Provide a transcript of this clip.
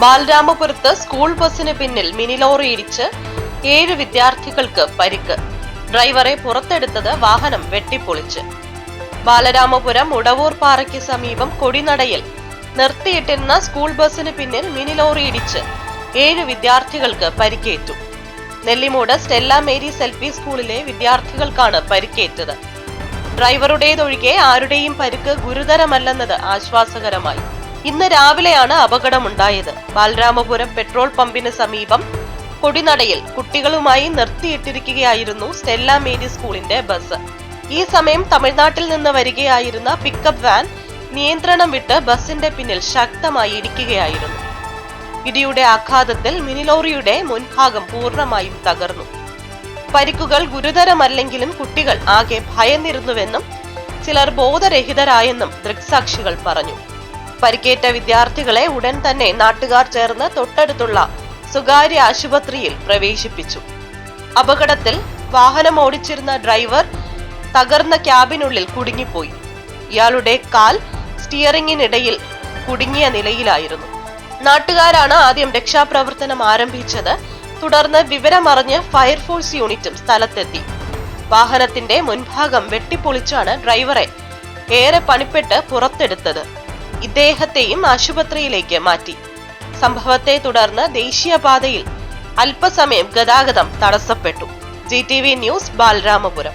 ബാലരാമപുരത്ത് school ബസിന് പിന്നിൽ mini lorry ഇടിച്ച് ഏഴ് വിദ്യാർത്ഥികൾക്ക് പരിക്ക്. ഡ്രൈവറെ പുറത്തെടുത്തത് വാഹനം വെട്ടിപ്പൊളിച്ച്. ബാലരാമപുരം ഉടവൂർ പാറയ്ക്ക് സമീപം കൊടിനടയിൽ നിർത്തിയിട്ടിരുന്ന സ്കൂൾ ബസിന് പിന്നിൽ മിനി ലോറി ഇടിച്ച് ഏഴ് വിദ്യാർത്ഥികൾക്ക് പരിക്കേറ്റു. നെല്ലിമൂട് സ്റ്റെല്ല മേരി സെൽഫി സ്കൂളിലെ വിദ്യാർത്ഥികൾക്കാണ് പരിക്കേറ്റത്. ഡ്രൈവറുടേതൊഴികെ ആരുടെയും പരിക്ക് ഗുരുതരമല്ലെന്നത് ആശ്വാസകരമായി. ഇന്ന് രാവിലെയാണ് അപകടമുണ്ടായത്. ബാലരാമപുരം പെട്രോൾ പമ്പിന് സമീപം കൊടിനടയിൽ കുട്ടികളുമായി നിർത്തിയിട്ടിരിക്കുകയായിരുന്നു സ്റ്റെല്ല മേരി സ്കൂളിന്റെ ബസ്. ഈ സമയം തമിഴ്നാട്ടിൽ നിന്ന് വരികയായിരുന്ന പിക്കപ്പ് വാൻ നിയന്ത്രണം വിട്ട് ബസിന്റെ പിന്നിൽ ശക്തമായി ഇടിക്കുകയായിരുന്നു. ഇടിയുടെ ആഘാതത്തിൽ മിനിലോറിയുടെ മുൻഭാഗം പൂർണമായും തകർന്നു. പരിക്കുകൾ ഗുരുതരമല്ലെങ്കിലും കുട്ടികൾ ആകെ ഭയന്നിരുന്നുവെന്നും ചിലർ ബോധരഹിതരായെന്നും ദൃക്സാക്ഷികൾ പറഞ്ഞു. പരിക്കേറ്റ വിദ്യാർത്ഥികളെ ഉടൻ തന്നെ നാട്ടുകാർ ചേർന്ന് തൊട്ടടുത്തുള്ള സ്വകാര്യ ആശുപത്രിയിൽ പ്രവേശിപ്പിച്ചു. അപകടത്തിൽ വാഹനം ഓടിച്ചിരുന്ന ഡ്രൈവർ തകർന്ന ക്യാബിനുള്ളിൽ കുടുങ്ങിപ്പോയി. ഇയാളുടെ കാൽ സ്റ്റിയറിംഗിനിടയിൽ കുടുങ്ങിയ നിലയിലായിരുന്നു. നാട്ടുകാരാണ് ആദ്യം രക്ഷാപ്രവർത്തനം ആരംഭിച്ചത്. തുടർന്ന് വിവരമറിഞ്ഞ് ഫയർഫോഴ്സ് യൂണിറ്റും സ്ഥലത്തെത്തി. വാഹനത്തിന്റെ മുൻഭാഗം വെട്ടിപ്പൊളിച്ചാണ് ഡ്രൈവറെ ഏറെ പണിപ്പെട്ട് പുറത്തെടുത്തത്. ഇദ്ദേഹത്തെയും ആശുപത്രിയിലേക്ക് മാറ്റി. സംഭവത്തെ തുടർന്ന് ദേശീയപാതയിൽ അല്പസമയം ഗതാഗതം തടസ്സപ്പെട്ടു. G T V news Balaramapuram.